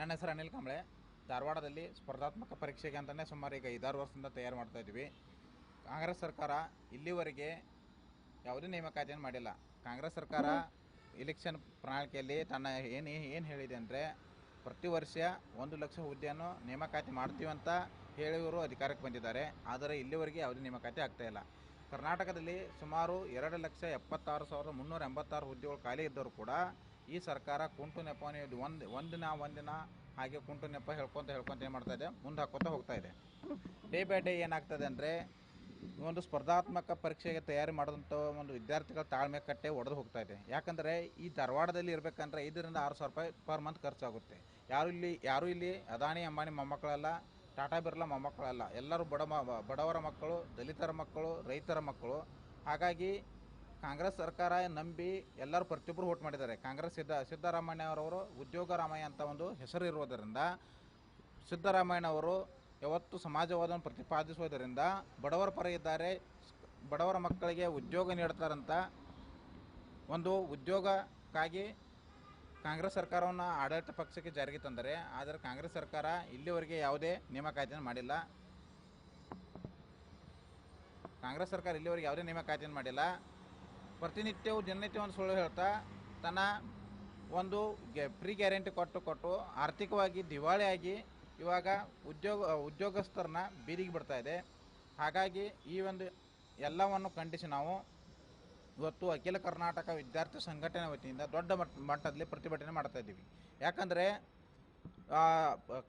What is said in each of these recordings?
ನನ್ನ ಹೆಸರು ಅನಿಲ್ ಕಾಂಬಳೆ. ಧಾರವಾಡದಲ್ಲಿ ಸ್ಪರ್ಧಾತ್ಮಕ ಪರೀಕ್ಷೆಗೆ ಅಂತಲೇ ಸುಮಾರು ಈಗ ಐದಾರು ವರ್ಷದಿಂದ ತಯಾರು ಮಾಡ್ತಾ ಇದ್ದೀವಿ. ಕಾಂಗ್ರೆಸ್ ಸರ್ಕಾರ ಇಲ್ಲಿವರೆಗೆ ಯಾವುದೇ ನೇಮಕಾತಿಯನ್ನು ಮಾಡಿಲ್ಲ. ಕಾಂಗ್ರೆಸ್ ಸರ್ಕಾರ ಇಲೆಕ್ಷನ್ ಪ್ರಣಾಳಿಕೆಯಲ್ಲಿ ತನ್ನ ಏನು ಏನು ಹೇಳಿದೆ ಅಂದರೆ, ಪ್ರತಿ ವರ್ಷ ಒಂದು ಲಕ್ಷ ಹುದ್ದೆಯನ್ನು ನೇಮಕಾತಿ ಮಾಡ್ತೀವಿ ಅಂತ ಹೇಳಿವರು ಅಧಿಕಾರಕ್ಕೆ ಬಂದಿದ್ದಾರೆ. ಆದರೆ ಇಲ್ಲಿವರೆಗೆ ಯಾವುದೇ ನೇಮಕಾತಿ ಇಲ್ಲ. ಕರ್ನಾಟಕದಲ್ಲಿ ಸುಮಾರು ಎರಡು ಲಕ್ಷ ಎಪ್ಪತ್ತಾರು ಸಾವಿರದ ಮುನ್ನೂರ ಎಂಬತ್ತಾರು ಹುದ್ದೆಗಳು ಖಾಲಿ ಇದ್ದರೂ ಕೂಡ ಈ ಸರ್ಕಾರ ಕುಂಟು ನೆಪ ಒಂದು ಒಂದಿನ ಒಂದಿನ ಹಾಗೆ ಕುಂಟು ನೆಪ ಹೇಳ್ಕೊತ ಹೇಳ್ಕೊಂತ ಏನು ಮಾಡ್ತಾ ಇದೆ? ಮುಂದೆ ಹಾಕೋತಾ ಹೋಗ್ತಾ ಇದೆ. ಡೇ ಬೈ ಡೇ ಏನಾಗ್ತದೆ ಅಂದರೆ ಒಂದು ಸ್ಪರ್ಧಾತ್ಮಕ ಪರೀಕ್ಷೆಗೆ ತಯಾರಿ ಮಾಡಿದಂಥ ಒಂದು ವಿದ್ಯಾರ್ಥಿಗಳ ತಾಳ್ಮೆ ಕಟ್ಟೆ ಒಡೆದು ಹೋಗ್ತಾ ಇದೆ. ಯಾಕಂದರೆ ಈ ಧಾರವಾಡದಲ್ಲಿ ಇರಬೇಕಂದ್ರೆ ಐದರಿಂದ ಆರು ಸಾವಿರ ರೂಪಾಯಿ ಪರ್ ಮಂತ್ ಖರ್ಚಾಗುತ್ತೆ. ಯಾರು ಇಲ್ಲಿ ಯಾರು ಇಲ್ಲಿ ಅದಾನಿ ಅಂಬಾನಿ ಮೊಮ್ಮಕ್ಕಳಲ್ಲ, ಟಾಟಾ ಬಿರ್ಲಾ ಮೊಮ್ಮಕ್ಕಳಲ್ಲ. ಎಲ್ಲರೂ ಬಡ ಬಡವರ ಮಕ್ಕಳು, ದಲಿತರ ಮಕ್ಕಳು, ರೈತರ ಮಕ್ಕಳು. ಹಾಗಾಗಿ ಕಾಂಗ್ರೆಸ್ ಸರ್ಕಾರ ನಂಬಿ ಎಲ್ಲರೂ ಪ್ರತಿಯೊಬ್ಬರು ಓಟ್ ಮಾಡಿದ್ದಾರೆ. ಕಾಂಗ್ರೆಸ್ ಸಿದ್ದ ಸಿದ್ದರಾಮಯ್ಯ ಅವರವರು ಉದ್ಯೋಗ ರಾಮಯ್ಯ ಅಂತ ಒಂದು ಹೆಸರು ಇರುವುದರಿಂದ ಸಿದ್ದರಾಮಯ್ಯ ಅವರು ಯಾವತ್ತು ಸಮಾಜವಾದವನ್ನು ಪ್ರತಿಪಾದಿಸುವುದರಿಂದ ಬಡವರ ಪರ ಇದ್ದಾರೆ, ಬಡವರ ಮಕ್ಕಳಿಗೆ ಉದ್ಯೋಗ ನೀಡ್ತಾರಂತ ಒಂದು ಉದ್ಯೋಗಕ್ಕಾಗಿ ಕಾಂಗ್ರೆಸ್ ಸರ್ಕಾರವನ್ನು ಆಡಳಿತ ಪಕ್ಷಕ್ಕೆ ಜಾರಿಗೆ ತಂದರೆ, ಆದರೆ ಕಾಂಗ್ರೆಸ್ ಸರ್ಕಾರ ಇಲ್ಲಿವರೆಗೆ ಯಾವುದೇ ನೇಮಕಾತಿಯನ್ನು ಮಾಡಿಲ್ಲ. ಕಾಂಗ್ರೆಸ್ ಸರ್ಕಾರ ಇಲ್ಲಿವರೆಗೆ ಯಾವುದೇ ನೇಮಕಾತಿಯನ್ನು ಮಾಡಿಲ್ಲ. ಪ್ರತಿನಿತ್ಯವೂ ದಿನನಿತ್ಯ ಒಂದು ಸುಳ್ಳು ಹೇಳ್ತಾ, ತನ್ನ ಒಂದು ಫ್ರೀ ಗ್ಯಾರಂಟಿ ಕೊಟ್ಟು ಕೊಟ್ಟು ಆರ್ಥಿಕವಾಗಿ ದಿವಾಳಿಯಾಗಿ ಇವಾಗ ಉದ್ಯೋಗ, ಉದ್ಯೋಗಸ್ಥರನ್ನ ಬೀದಿಗೆ ಬಿಡ್ತಾ ಇದೆ. ಹಾಗಾಗಿ ಈ ಒಂದು ಎಲ್ಲವನ್ನು ಖಂಡಿಸಿ ನಾವು ಇವತ್ತು ಅಖಿಲ ಕರ್ನಾಟಕ ವಿದ್ಯಾರ್ಥಿ ಸಂಘಟನೆ ವತಿಯಿಂದ ದೊಡ್ಡ ಮಟ್ಟ ಮಟ್ಟದಲ್ಲಿ ಪ್ರತಿಭಟನೆ ಮಾಡ್ತಾ ಇದ್ದೀವಿ. ಯಾಕಂದರೆ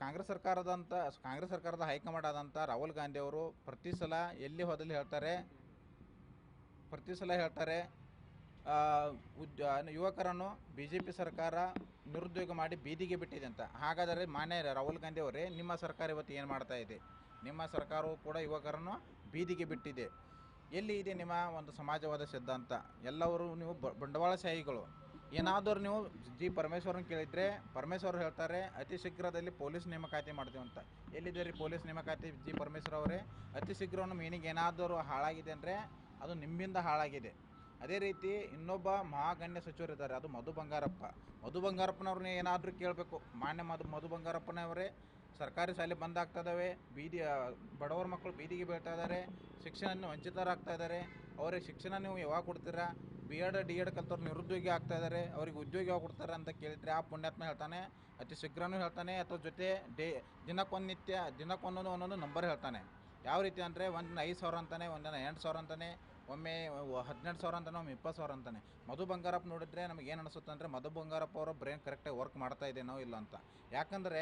ಕಾಂಗ್ರೆಸ್ ಸರ್ಕಾರದಂಥ ಕಾಂಗ್ರೆಸ್ ಸರ್ಕಾರದ ಹೈಕಮಾಂಡ್ ಆದಂಥ ರಾಹುಲ್ ಗಾಂಧಿ ಅವರು ಪ್ರತಿ ಸಲ ಎಲ್ಲಿ ಹೋದಲ್ಲಿ ಹೇಳ್ತಾರೆ, ಪ್ರತಿ ಸಲ ಹೇಳ್ತಾರೆ ಉದ್ ಯುವಕರನ್ನು ಬಿ ಜೆ ಪಿ ಸರ್ಕಾರ ನಿರುದ್ಯೋಗ ಮಾಡಿ ಬೀದಿಗೆ ಬಿಟ್ಟಿದೆ ಅಂತ. ಹಾಗಾದರೆ ಮಾನ್ಯ ರಾಹುಲ್ ಗಾಂಧಿ ಅವರೇ, ನಿಮ್ಮ ಸರ್ಕಾರ ಇವತ್ತು ಏನು ಮಾಡ್ತಾ ಇದೆ? ನಿಮ್ಮ ಸರ್ಕಾರವು ಕೂಡ ಯುವಕರನ್ನು ಬೀದಿಗೆ ಬಿಟ್ಟಿದೆ. ಎಲ್ಲಿ ಇದೆ ನಿಮ್ಮ ಒಂದು ಸಮಾಜವಾದ ಸಿದ್ಧಾಂತ? ಎಲ್ಲವರು ನೀವು ಬಂಡವಾಳಶಾಹಿಗಳು ಏನಾದರೂ ನೀವು ಜಿ ಪರಮೇಶ್ವರನ ಕೇಳಿದರೆ, ಪರಮೇಶ್ವರ್ ಹೇಳ್ತಾರೆ, ಅತಿ ಶೀಘ್ರದಲ್ಲಿ ಪೊಲೀಸ್ ನೇಮಕಾತಿ ಮಾಡ್ತೀವಿ ಅಂತ. ಎಲ್ಲಿದೆ ರೀ ಪೊಲೀಸ್ ನೇಮಕಾತಿ ಜಿ ಪರಮೇಶ್ವರ್ ಅವರೇ? ಅತಿ ಶೀಘ್ರ ಮೀನಿಗೆ ಏನಾದರೂ ಹಾಳಾಗಿದೆ ಅಂದರೆ ಅದು ನಿಮ್ಮಿಂದ ಹಾಳಾಗಿದೆ. ಅದೇ ರೀತಿ ಇನ್ನೊಬ್ಬ ಮಹಾಗಣ್ಯ ಸಚಿವರಿದ್ದಾರೆ ಅದು ಮಧು ಬಂಗಾರಪ್ಪ. ಮಧು ಬಂಗಾರಪ್ಪನವ್ರನ್ನ ಏನಾದರೂ ಕೇಳಬೇಕು. ಮಾನ್ಯ ಮಧು ಮಧು ಬಂಗಾರಪ್ಪನವರೇ, ಸರ್ಕಾರಿ ಶಾಲೆ ಬಂದ್ ಆಗ್ತಾ ಇದ್ದಾವೆ ಬೀದಿ ಬಡವರ ಮಕ್ಕಳು ಬೀದಿಗೆ ಬೀಳ್ತಾ ಇದ್ದಾರೆ ಶಿಕ್ಷಣ ವಂಚಿತರಾಗ್ತಾ ಇದ್ದಾರೆ ಅವರಿಗೆ ಶಿಕ್ಷಣ ನೀವು ಯಾವಾಗ ಕೊಡ್ತೀರಾ? ಬಿ ಎಡ್ ಡಿ ಎಡ್ ಕಲ್ತವ್ರು ನಿರುದ್ಯೋಗಿ ಆಗ್ತಾ ಇದ್ದಾರೆ ಅವ್ರಿಗೆ ಉದ್ಯೋಗ ಯಾವಾಗ ಕೊಡ್ತಾರೆ ಅಂತ ಕೇಳಿದ್ರೆ ಆ ಪುಣ್ಯಾತ್ಮ ಹೇಳ್ತಾನೆ, ಅತಿ ಶೀಘ್ರನೂ ಹೇಳ್ತಾನೆ ಅಥವಾ ಜೊತೆ ಡೇ ದಿನಕ್ಕೊಂದು ನಿತ್ಯ ದಿನಕ್ಕೊಂದೊಂದು ಒಂದೊಂದು ನಂಬರ್ ಹೇಳ್ತಾನೆ. ಯಾವ ರೀತಿ ಅಂದರೆ ಒಂದಿನ ಐದು ಸಾವಿರ ಅಂತಾನೆ, ಒಂದಿನ ಎಂಟು ಸಾವಿರ ಅಂತಾನೆ ಒಮ್ಮೆ ಹದಿನೆಂಟು ಸಾವಿರ ಅಂತಾನೆ, ಒಮ್ಮೆ ಇಪ್ಪತ್ತು ಸಾವಿರ ಅಂತಾನೆ. ಮಧು ಬಂಗಾರಪ್ಪ ನೋಡಿದ್ರೆ ನಮಗೆ ಏನು ಅನಿಸುತ್ತೆ ಅಂದರೆ, ಮಧು ಬಂಗಾರಪ್ಪ ಅವರ ಬ್ರೈನ್ ಕರೆಕ್ಟಾಗಿ ವರ್ಕ್ ಮಾಡ್ತಾ ಇದೆನೋ ಇಲ್ಲ ಅಂತ. ಯಾಕಂದರೆ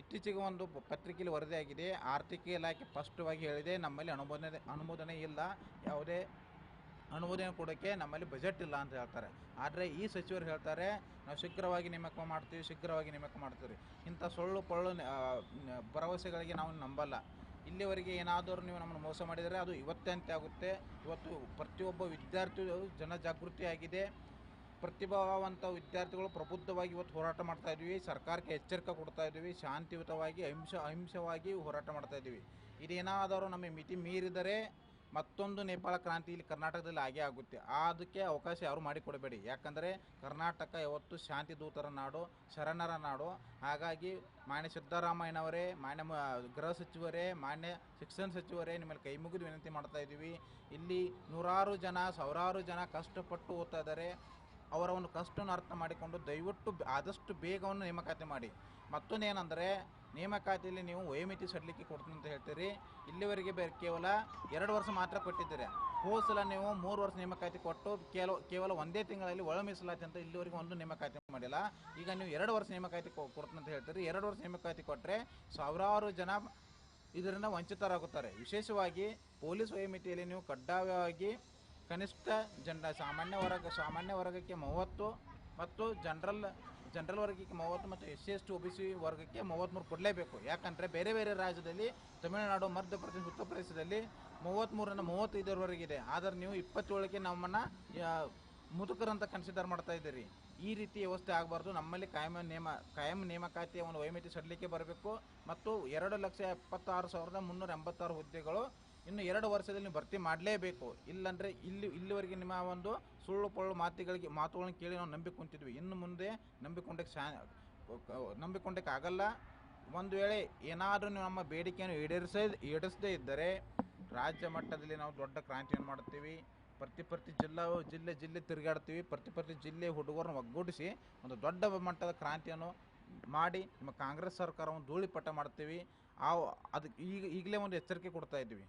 ಇತ್ತೀಚೆಗೆ ಒಂದು ಪತ್ರಿಕೆಯಲ್ಲಿ ವರದಿಯಾಗಿದೆ ಆರ್ಥಿಕ ಇಲಾಖೆ ಸ್ಪಷ್ಟವಾಗಿ ಹೇಳಿದೆ, ನಮ್ಮಲ್ಲಿ ಅನುಮೋದನೆ ಅನುಮೋದನೆ ಇಲ್ಲ. ಯಾವುದೇ ಅನುಮೋದನೆ ಕೊಡೋಕ್ಕೆ ನಮ್ಮಲ್ಲಿ ಬಜೆಟ್ ಇಲ್ಲ ಅಂತ ಹೇಳ್ತಾರೆ. ಆದರೆ ಈ ಸಚಿವರು ಹೇಳ್ತಾರೆ, ನಾವು ಶೀಘ್ರವಾಗಿ ನೇಮಕ ಮಾಡ್ತೀವಿ, ಶೀಘ್ರವಾಗಿ ನೇಮಕ ಮಾಡ್ತೀವಿ. ಇಂಥ ಸುಳ್ಳು ಪೊಳ್ಳು ಭರವಸೆಗಳಿಗೆ ನಾವು ನಂಬಲ್ಲ. ಇಲ್ಲಿವರೆಗೆ ಏನಾದರೂ ನೀವು ನಮ್ಮನ್ನು ಮೋಸ ಮಾಡಿದರೆ ಅದು ಇವತ್ತೇ ಅಂತ್ಯ ಆಗುತ್ತೆ. ಇವತ್ತು ಪ್ರತಿಯೊಬ್ಬ ವಿದ್ಯಾರ್ಥಿಯು ಜನಜಾಗೃತಿ ಆಗಿದೆ ಪ್ರತಿಭಾವಂತ ವಿದ್ಯಾರ್ಥಿಗಳು ಪ್ರಬುದ್ಧವಾಗಿ ಇವತ್ತು ಹೋರಾಟ ಮಾಡ್ತಾ ಇದ್ದೀವಿ. ಸರ್ಕಾರಕ್ಕೆ ಎಚ್ಚರಿಕೆ ಕೊಡ್ತಾ ಇದ್ದೀವಿ. ಶಾಂತಿಯುತವಾಗಿ, ಅಹಿಂಸ, ಅಹಿಂಸವಾಗಿ ಹೋರಾಟ ಮಾಡ್ತಾ ಇದ್ದೀವಿ. ಇದೇನಾದರೂ ನಮಗೆ ಮಿತಿ ಮೀರಿದರೆ ಮತ್ತೊಂದು ನೇಪಾಳ ಕ್ರಾಂತಿ ಇಲ್ಲಿ ಕರ್ನಾಟಕದಲ್ಲಿ ಆಗೇ ಆಗುತ್ತೆ. ಅದಕ್ಕೆ ಅವಕಾಶ ಯಾರು ಮಾಡಿಕೊಡಬೇಡಿ. ಯಾಕಂದರೆ ಕರ್ನಾಟಕ ಯಾವತ್ತು ಶಾಂತಿ ದೂತರ ನಾಡು, ಶರಣರ ನಾಡು. ಹಾಗಾಗಿ ಮಾನ್ಯ ಸಿದ್ದರಾಮಯ್ಯನವರೇ, ಮಾನ್ಯ ಗೃಹ ಸಚಿವರೇ, ಮಾನ್ಯ ಶಿಕ್ಷಣ ಸಚಿವರೇ ನಿಮ್ಮಲ್ಲಿ ಕೈ ಮುಗಿದು ವಿನಂತಿ ಮಾಡ್ತಾ ಇದ್ದೀವಿ. ಇಲ್ಲಿ ನೂರಾರು ಜನ, ಸಾವಿರಾರು ಜನ ಕಷ್ಟಪಟ್ಟು ಓದ್ತಾ ಇದ್ದಾರೆ. ಅವರ ಒಂದು ಕಷ್ಟವನ್ನು ಅರ್ಥ ಮಾಡಿಕೊಂಡು ದಯವಿಟ್ಟು ಆದಷ್ಟು ಬೇಗವನ್ನು ನೇಮಕಾತಿ ಮಾಡಿ. ಮತ್ತೊಂದು ಏನಂದರೆ ನೇಮಕಾತಿಯಲ್ಲಿ ನೀವು ವಯೋಮಿತಿ ಸಡಿಲಿಕೆ ಕೊಡ್ತೀನಿ ಅಂತ ಹೇಳ್ತೀರಿ. ಇಲ್ಲಿವರೆಗೆ ಬೇರೆ ಕೇವಲ ಎರಡು ವರ್ಷ ಮಾತ್ರ ಕೊಟ್ಟಿದ್ದೀರಿ. ಹೋದ ಸಲ ನೀವು ಮೂರು ವರ್ಷ ನೇಮಕಾತಿ ಕೊಟ್ಟು ಕೇವಲ ಕೇವಲ ಒಂದೇ ತಿಂಗಳಲ್ಲಿ ಒಳ ಮೀಸಲಾತಿ ಅಂತ ಇಲ್ಲಿವರೆಗೆ ಒಂದು ನೇಮಕಾತಿ ಮಾಡಿಲ್ಲ. ಈಗ ನೀವು ಎರಡು ವರ್ಷ ನೇಮಕಾತಿ ಕೊಡ್ತೀನಿ ಅಂತ ಹೇಳ್ತೀರಿ. ಎರಡು ವರ್ಷ ನೇಮಕಾತಿ ಕೊಟ್ಟರೆ ಸಾವಿರಾರು ಜನ ಇದರಿಂದ ವಂಚಿತರಾಗುತ್ತಾರೆ. ವಿಶೇಷವಾಗಿ ಪೊಲೀಸ್ ವಯೋಮಿತಿಯಲ್ಲಿ ನೀವು ಕಡ್ಡಾಯವಾಗಿ ಕನಿಷ್ಠ ಜನ, ಸಾಮಾನ್ಯ ವರ್ಗ, ಸಾಮಾನ್ಯ ವರ್ಗಕ್ಕೆ ಮೂವತ್ತು ಮತ್ತು ಜನರಲ್ ಜನರಲ್ ವರ್ಗಕ್ಕೆ ಮೂವತ್ತು ಮತ್ತು S C, S T, O B C ವರ್ಗಕ್ಕೆ ಮೂವತ್ತ್ಮೂರು ಕೊಡಲೇಬೇಕು. ಯಾಕಂದರೆ ಬೇರೆ ಬೇರೆ ರಾಜ್ಯದಲ್ಲಿ, ತಮಿಳುನಾಡು, ಮಧ್ಯಪ್ರದೇಶ ಉತ್ತರ ಪ್ರದೇಶದಲ್ಲಿ ಮೂವತ್ತ್ಮೂರರಿಂದ ಮೂವತ್ತೈದರವರೆಗಿದೆ ಆದರೆ ನೀವು ಇಪ್ಪತ್ತೇಳಕ್ಕೆ ನಮ್ಮನ್ನು ಮುದುಕರಂತ ಕನ್ಸಿಡರ್ ಮಾಡ್ತಾ ಇದ್ದೀರಿ. ಈ ರೀತಿ ವ್ಯವಸ್ಥೆ ಆಗಬಾರ್ದು. ನಮ್ಮಲ್ಲಿ ಕಾಯಂ ನೇಮ, ಕಾಯಂ ನೇಮಕಾತಿಯ ಒಂದು ವೈಮಿತಿ ಸಡಲಿಕ್ಕೆ ಬರಬೇಕು. ಮತ್ತು ಎರಡು ಲಕ್ಷ ಎಪ್ಪತ್ತಾರು ಸಾವಿರದ ಮುನ್ನೂರ ಎಂಬತ್ತಾರು ಹುದ್ದೆಗಳು ಇನ್ನು ಎರಡು ವರ್ಷದಲ್ಲಿ ನೀವು ಭರ್ತಿ ಮಾಡಲೇಬೇಕು. ಇಲ್ಲಂದರೆ ಇಲ್ಲಿ, ಇಲ್ಲಿವರೆಗೆ ನಿಮ್ಮ ಒಂದು ಸುಳ್ಳು ಪೊಳ್ಳು ಮಾತುಗಳಿಗೆ, ಮಾತುಗಳನ್ನು ಕೇಳಿ ನಾವು ನಂಬಿಕೊಂತಿದ್ವಿ ಇನ್ನು ಮುಂದೆ ನಂಬಿಕೊಂಡಕ್ಕೆ ಶಾ ನಂಬಿಕೊಂಡಕ್ಕೆ ಆಗಲ್ಲ ಒಂದು ವೇಳೆ ಏನಾದರೂ ನೀವು ನಮ್ಮ ಬೇಡಿಕೆಯನ್ನು ಈಡೇರಿಸ ಈಡೇರಿಸದೇ ಇದ್ದರೆ ರಾಜ್ಯ ಮಟ್ಟದಲ್ಲಿ ನಾವು ದೊಡ್ಡ ಕ್ರಾಂತಿಯನ್ನು ಮಾಡ್ತೀವಿ ಪ್ರತಿ ಪ್ರತಿ ಜಿಲ್ಲಾ, ಜಿಲ್ಲೆ ಜಿಲ್ಲೆ ತಿರುಗಾಡ್ತೀವಿ. ಪ್ರತಿ ಪ್ರತಿ ಜಿಲ್ಲೆ ಹುಡುಗರನ್ನ ಒಗ್ಗೂಡಿಸಿ ಒಂದು ದೊಡ್ಡ ಮಟ್ಟದ ಕ್ರಾಂತಿಯನ್ನು ಮಾಡಿ ನಿಮ್ಮ ಕಾಂಗ್ರೆಸ್ ಸರ್ಕಾರವನ್ನು ಧೂಳಿಪಟ ಮಾಡ್ತೀವಿ ಆ ಅದಕ್ಕೆ ಈಗ, ಈಗಲೇ ಒಂದು ಎಚ್ಚರಿಕೆ ಕೊಡ್ತಾ ಇದ್ದೀವಿ.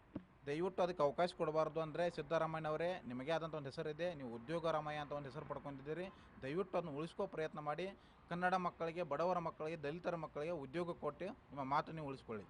ದಯವಿಟ್ಟು ಅದಕ್ಕೆ ಅವಕಾಶ ಕೊಡಬಾರ್ದು ಅಂದರೆ ಸಿದ್ದರಾಮಯ್ಯ ಅವರೇ ನಿಮಗೆ ಆದಂಥ ಒಂದು ಹೆಸರಿದೆ ನೀವು ಉದ್ಯೋಗ ರಾಮಯ್ಯ ಅಂತ ಒಂದು ಹೆಸರು ಪಡ್ಕೊಂಡಿದ್ದೀರಿ. ದಯವಿಟ್ಟು ಅದನ್ನು ಉಳಿಸ್ಕೋ ಪ್ರಯತ್ನ ಮಾಡಿ. ಕನ್ನಡ ಮಕ್ಕಳಿಗೆ, ಬಡವರ ಮಕ್ಕಳಿಗೆ, ದಲಿತರ ಮಕ್ಕಳಿಗೆ ಉದ್ಯೋಗ ಕೊಟ್ಟು ನಿಮ್ಮ ಮಾತು ನೀವು ಉಳಿಸ್ಕೊಳ್ಳಿ.